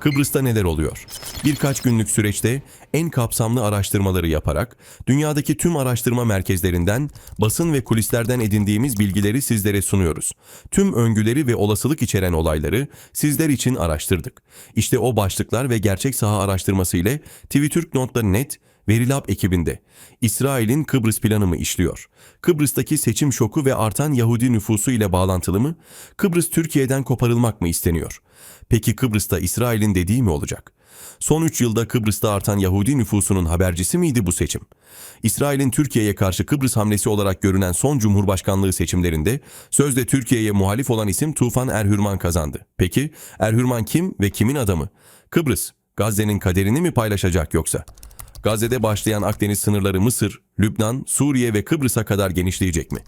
Kıbrıs'ta neler oluyor? Birkaç günlük süreçte en kapsamlı araştırmaları yaparak dünyadaki tüm araştırma merkezlerinden, basın ve kulislerden edindiğimiz bilgileri sizlere sunuyoruz. Tüm öngüleri ve olasılık içeren olayları sizler için araştırdık. İşte o başlıklar ve gerçek saha araştırması ile tvtürk.net Verilab ekibinde İsrail'in Kıbrıs planı mı işliyor? Kıbrıs'taki seçim şoku ve artan Yahudi nüfusu ile bağlantılı mı? Kıbrıs Türkiye'den koparılmak mı isteniyor? Peki Kıbrıs'ta İsrail'in dediği mi olacak? Son 3 yılda Kıbrıs'ta artan Yahudi nüfusunun habercisi miydi bu seçim? İsrail'in Türkiye'ye karşı Kıbrıs hamlesi olarak görünen son Cumhurbaşkanlığı seçimlerinde sözde Türkiye'ye muhalif olan isim Tufan Erhürman kazandı. Peki Erhürman kim ve kimin adamı? Kıbrıs, Gazze'nin kaderini mi paylaşacak yoksa? Gazze'de başlayan Akdeniz sınırları Mısır, Lübnan, Suriye ve Kıbrıs'a kadar genişleyecek mi?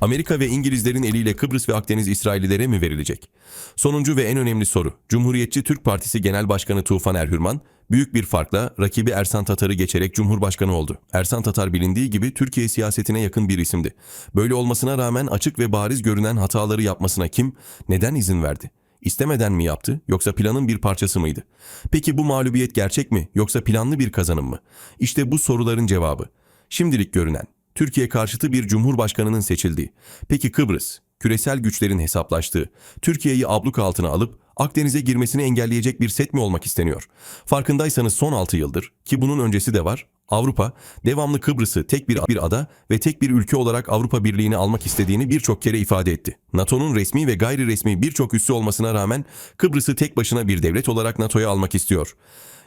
Amerika ve İngilizlerin eliyle Kıbrıs ve Akdeniz İsraillilere mi verilecek? Sonuncu ve en önemli soru. Cumhuriyetçi Türk Partisi Genel Başkanı Tufan Erhürman, büyük bir farkla rakibi Ersan Tatar'ı geçerek Cumhurbaşkanı oldu. Ersan Tatar bilindiği gibi Türkiye siyasetine yakın bir isimdi. Böyle olmasına rağmen açık ve bariz görünen hataları yapmasına kim, neden izin verdi? İstemeden mi yaptı yoksa planın bir parçası mıydı? Peki bu mağlubiyet gerçek mi yoksa planlı bir kazanım mı? İşte bu soruların cevabı. Şimdilik görünen Türkiye karşıtı bir cumhurbaşkanının seçildiği. Peki Kıbrıs, küresel güçlerin hesaplaştığı, Türkiye'yi abluk altına alıp Akdeniz'e girmesini engelleyecek bir set mi olmak isteniyor? Farkındaysanız son 6 yıldır ki bunun öncesi de var, Avrupa devamlı Kıbrıs'ı tek bir, bir ada ve tek bir ülke olarak Avrupa Birliği'ne almak istediğini birçok kere ifade etti. NATO'nun resmi ve gayri resmi birçok üssü olmasına rağmen Kıbrıs'ı tek başına bir devlet olarak NATO'ya almak istiyor.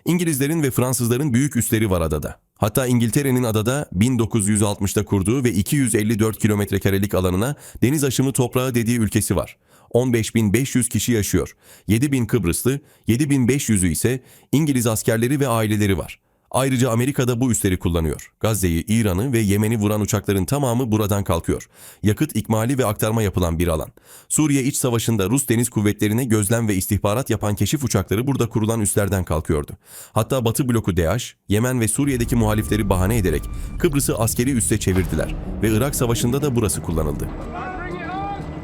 İngilizlerin ve Fransızların büyük üsleri var adada. Hatta İngiltere'nin adada 1960'da kurduğu ve 254 kilometre karelik alanına deniz aşımı toprağı dediği ülkesi var. 15.500 kişi yaşıyor. 7.000 Kıbrıslı, 7.500'ü ise İngiliz askerleri ve aileleri var. Ayrıca Amerika'da bu üsleri kullanıyor. Gazze'yi, İran'ı ve Yemen'i vuran uçakların tamamı buradan kalkıyor. Yakıt ikmali ve aktarma yapılan bir alan. Suriye iç savaşında Rus deniz kuvvetlerine gözlem ve istihbarat yapan keşif uçakları burada kurulan üslerden kalkıyordu. Hatta Batı bloku DAEŞ, Yemen ve Suriye'deki muhalifleri bahane ederek Kıbrıs'ı askeri üsse çevirdiler ve Irak savaşında da burası kullanıldı.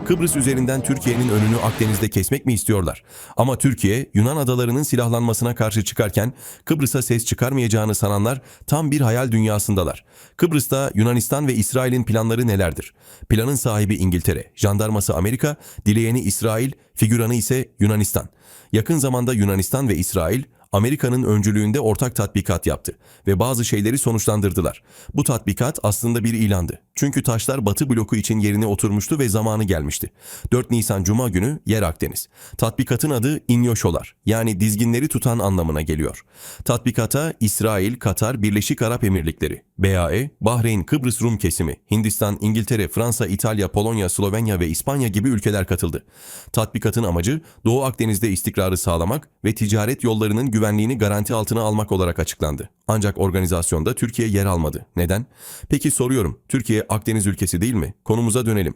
Kıbrıs üzerinden Türkiye'nin önünü Akdeniz'de kesmek mi istiyorlar? Ama Türkiye, Yunan adalarının silahlanmasına karşı çıkarken Kıbrıs'a ses çıkarmayacağını sananlar tam bir hayal dünyasındalar. Kıbrıs'ta Yunanistan ve İsrail'in planları nelerdir? Planın sahibi İngiltere, jandarması Amerika, dileyeni İsrail, figüranı ise Yunanistan. Yakın zamanda Yunanistan ve İsrail Amerika'nın öncülüğünde ortak tatbikat yaptı ve bazı şeyleri sonuçlandırdılar. Bu tatbikat aslında bir ilandı. Çünkü taşlar Batı bloku için yerine oturmuştu ve zamanı gelmişti. 4 Nisan Cuma günü Yer Akdeniz. Tatbikatın adı İnyoşolar yani dizginleri tutan anlamına geliyor. Tatbikata İsrail, Katar, Birleşik Arap Emirlikleri, BAE, Bahreyn, Kıbrıs Rum kesimi, Hindistan, İngiltere, Fransa, İtalya, Polonya, Slovenya ve İspanya gibi ülkeler katıldı. Tatbikatın amacı Doğu Akdeniz'de istikrarı sağlamak ve ticaret yollarının güvenliğini garanti altına almak olarak açıklandı. Ancak organizasyonda Türkiye yer almadı. Neden? Peki soruyorum. Türkiye Akdeniz ülkesi değil mi? Konumuza dönelim.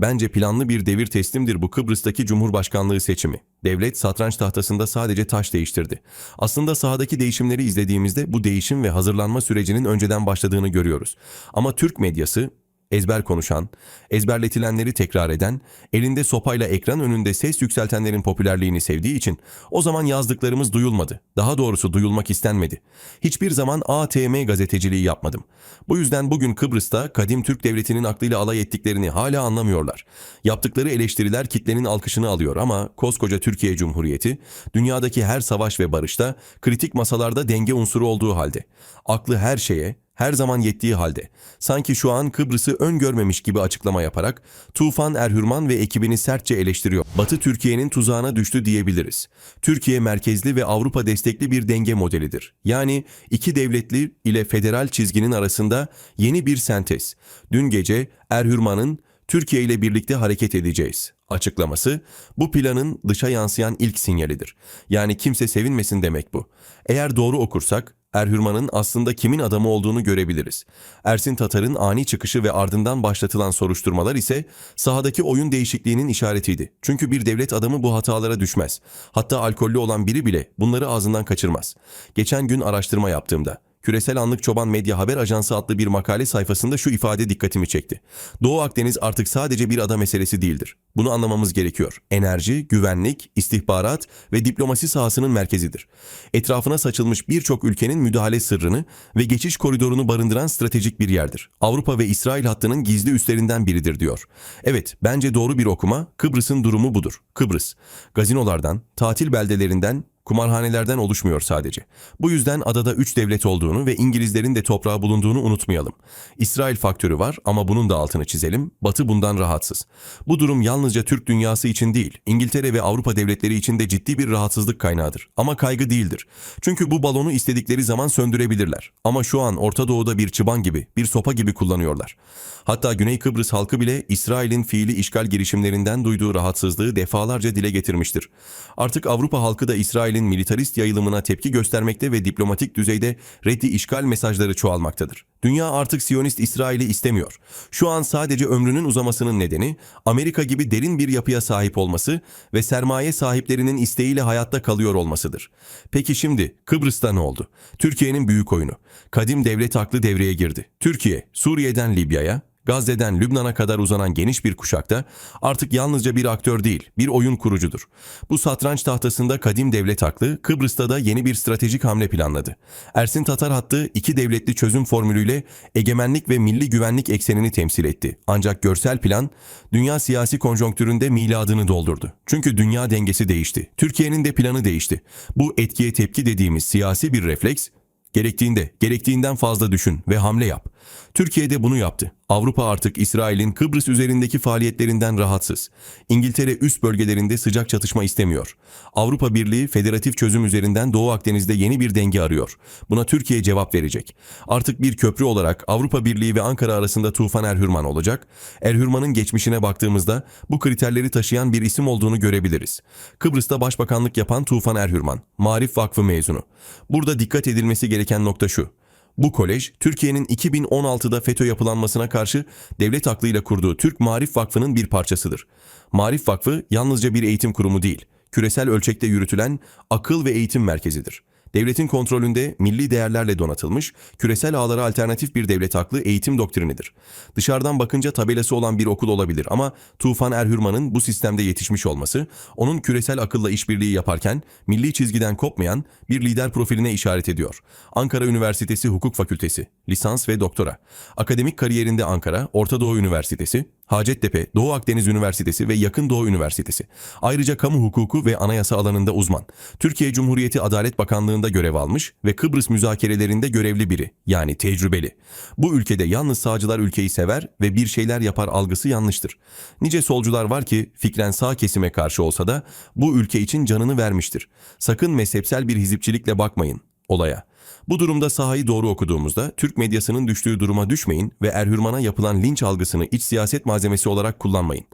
Bence planlı bir devir teslimdir bu Kıbrıs'taki Cumhurbaşkanlığı seçimi. Devlet satranç tahtasında sadece taş değiştirdi. Aslında sahadaki değişimleri izlediğimizde bu değişim ve hazırlanma sürecinin önceden başladığını görüyoruz. Ama Türk medyası ezber konuşan, ezberletilenleri tekrar eden, elinde sopayla ekran önünde ses yükseltenlerin popülerliğini sevdiği için o zaman yazdıklarımız duyulmadı. Daha doğrusu duyulmak istenmedi. Hiçbir zaman ATM gazeteciliği yapmadım. Bu yüzden bugün Kıbrıs'ta kadim Türk devletinin aklıyla alay ettiklerini hala anlamıyorlar. Yaptıkları eleştiriler kitlenin alkışını alıyor ama koskoca Türkiye Cumhuriyeti dünyadaki her savaş ve barışta kritik masalarda denge unsuru olduğu halde aklı her şeye, her zaman yettiği halde sanki şu an Kıbrıs'ı öngörmemiş gibi açıklama yaparak Tufan Erhürman ve ekibini sertçe eleştiriyor. Batı Türkiye'nin tuzağına düştü diyebiliriz. Türkiye merkezli ve Avrupa destekli bir denge modelidir. Yani iki devletli ile federal çizginin arasında yeni bir sentez. Dün gece Erhürman'ın Türkiye ile birlikte hareket edeceğiz açıklaması bu planın dışa yansıyan ilk sinyalidir. Yani kimse sevinmesin demek bu. Eğer doğru okursak Erhürman'ın aslında kimin adamı olduğunu görebiliriz. Ersin Tatar'ın ani çıkışı ve ardından başlatılan soruşturmalar ise sahadaki oyun değişikliğinin işaretiydi. Çünkü bir devlet adamı bu hatalara düşmez. Hatta alkollü olan biri bile bunları ağzından kaçırmaz. Geçen gün araştırma yaptığımda Küresel Anlık Çoban Medya Haber Ajansı adlı bir makale sayfasında şu ifade dikkatimi çekti. Doğu Akdeniz artık sadece bir ada meselesi değildir. Bunu anlamamız gerekiyor. Enerji, güvenlik, istihbarat ve diplomasi sahasının merkezidir. Etrafına saçılmış birçok ülkenin müdahale sırrını ve geçiş koridorunu barındıran stratejik bir yerdir. Avrupa ve İsrail hattının gizli üstlerinden biridir diyor. Evet, bence doğru bir okuma Kıbrıs'ın durumu budur. Kıbrıs, gazinolardan, tatil beldelerinden, kumarhanelerden oluşmuyor sadece. Bu yüzden adada üç devlet olduğunu ve İngilizlerin de toprağı bulunduğunu unutmayalım. İsrail faktörü var ama bunun da altını çizelim. Batı bundan rahatsız. Bu durum yalnızca Türk dünyası için değil, İngiltere ve Avrupa devletleri için de ciddi bir rahatsızlık kaynağıdır. Ama kaygı değildir. Çünkü bu balonu istedikleri zaman söndürebilirler. Ama şu an Orta Doğu'da bir çıban gibi, bir sopa gibi kullanıyorlar. Hatta Güney Kıbrıs halkı bile İsrail'in fiili işgal girişimlerinden duyduğu rahatsızlığı defalarca dile getirmiştir. Artık Avrupa halkı da İsrail'in militarist yayılımına tepki göstermekte ve diplomatik düzeyde reddi işgal mesajları çoğalmaktadır. Dünya artık Siyonist İsrail'i istemiyor. Şu an sadece ömrünün uzamasının nedeni Amerika gibi derin bir yapıya sahip olması ve sermaye sahiplerinin isteğiyle hayatta kalıyor olmasıdır. Peki şimdi Kıbrıs'ta ne oldu? Türkiye'nin büyük oyunu. Kadim devlet aklı devreye girdi. Türkiye, Suriye'den Libya'ya, Gazze'den Lübnan'a kadar uzanan geniş bir kuşakta artık yalnızca bir aktör değil, bir oyun kurucudur. Bu satranç tahtasında kadim devlet aklı Kıbrıs'ta da yeni bir stratejik hamle planladı. Ersin Tatar hattı iki devletli çözüm formülüyle egemenlik ve milli güvenlik eksenini temsil etti. Ancak görsel plan dünya siyasi konjonktüründe miladını doldurdu. Çünkü dünya dengesi değişti. Türkiye'nin de planı değişti. Bu etkiye tepki dediğimiz siyasi bir refleks Gerektiğinde, gerektiğinden fazla düşün ve hamle yap. Türkiye de bunu yaptı. Avrupa artık İsrail'in Kıbrıs üzerindeki faaliyetlerinden rahatsız. İngiltere üst bölgelerinde sıcak çatışma istemiyor. Avrupa Birliği federatif çözüm üzerinden Doğu Akdeniz'de yeni bir denge arıyor. Buna Türkiye cevap verecek. Artık bir köprü olarak Avrupa Birliği ve Ankara arasında Tufan Erhürman olacak. Erhürman'ın geçmişine baktığımızda bu kriterleri taşıyan bir isim olduğunu görebiliriz. Kıbrıs'ta başbakanlık yapan Tufan Erhürman, Marif Vakfı mezunu. Burada dikkat edilmesi gereken nokta şu. Bu kolej, Türkiye'nin 2016'da FETÖ yapılanmasına karşı devlet aklıyla kurduğu Türk Marif Vakfı'nın bir parçasıdır. Marif Vakfı yalnızca bir eğitim kurumu değil, küresel ölçekte yürütülen akıl ve eğitim merkezidir. Devletin kontrolünde milli değerlerle donatılmış, küresel ağlara alternatif bir devlet aklı eğitim doktrinidir. Dışarıdan bakınca tabelası olan bir okul olabilir ama Tufan Erhürman'ın bu sistemde yetişmiş olması, onun küresel akılla işbirliği yaparken milli çizgiden kopmayan bir lider profiline işaret ediyor. Ankara Üniversitesi Hukuk Fakültesi, lisans ve doktora. Akademik kariyerinde Ankara, Orta Doğu Üniversitesi, Hacettepe, Doğu Akdeniz Üniversitesi ve Yakın Doğu Üniversitesi. Ayrıca kamu hukuku ve anayasa alanında uzman. Türkiye Cumhuriyeti Adalet Bakanlığı'nda görev almış ve Kıbrıs müzakerelerinde görevli biri. Yani tecrübeli. Bu ülkede yalnız sağcılar ülkeyi sever ve bir şeyler yapar algısı yanlıştır. Nice solcular var ki fikren sağ kesime karşı olsa da bu ülke için canını vermiştir. Sakın mezhepsel bir hizipçilikle bakmayın olaya. Bu durumda sahayı doğru okuduğumuzda Türk medyasının düştüğü duruma düşmeyin ve Erhürman'a yapılan linç algısını iç siyaset malzemesi olarak kullanmayın.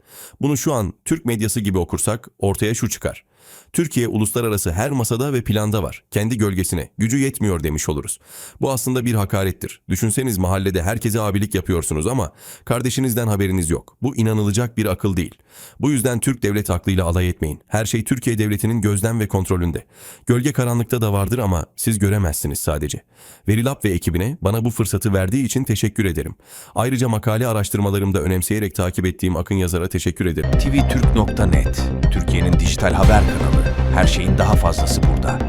Bunu şu an Türk medyası gibi okursak ortaya şu çıkar. Türkiye uluslararası her masada ve planda var. Kendi gölgesine, gücü yetmiyor demiş oluruz. Bu aslında bir hakarettir. Düşünseniz mahallede herkese abilik yapıyorsunuz ama kardeşinizden haberiniz yok. Bu inanılacak bir akıl değil. Bu yüzden Türk devlet aklıyla alay etmeyin. Her şey Türkiye devletinin gözlem ve kontrolünde. Gölge karanlıkta da vardır ama siz göremezsiniz sadece. Verilap ve ekibine bana bu fırsatı verdiği için teşekkür ederim. Ayrıca makale araştırmalarımda önemseyerek takip ettiğim Akın yazara teşekkür ederim. tvtürk.net Türkiye'nin dijital haber kanalı. Her şeyin daha fazlası burada.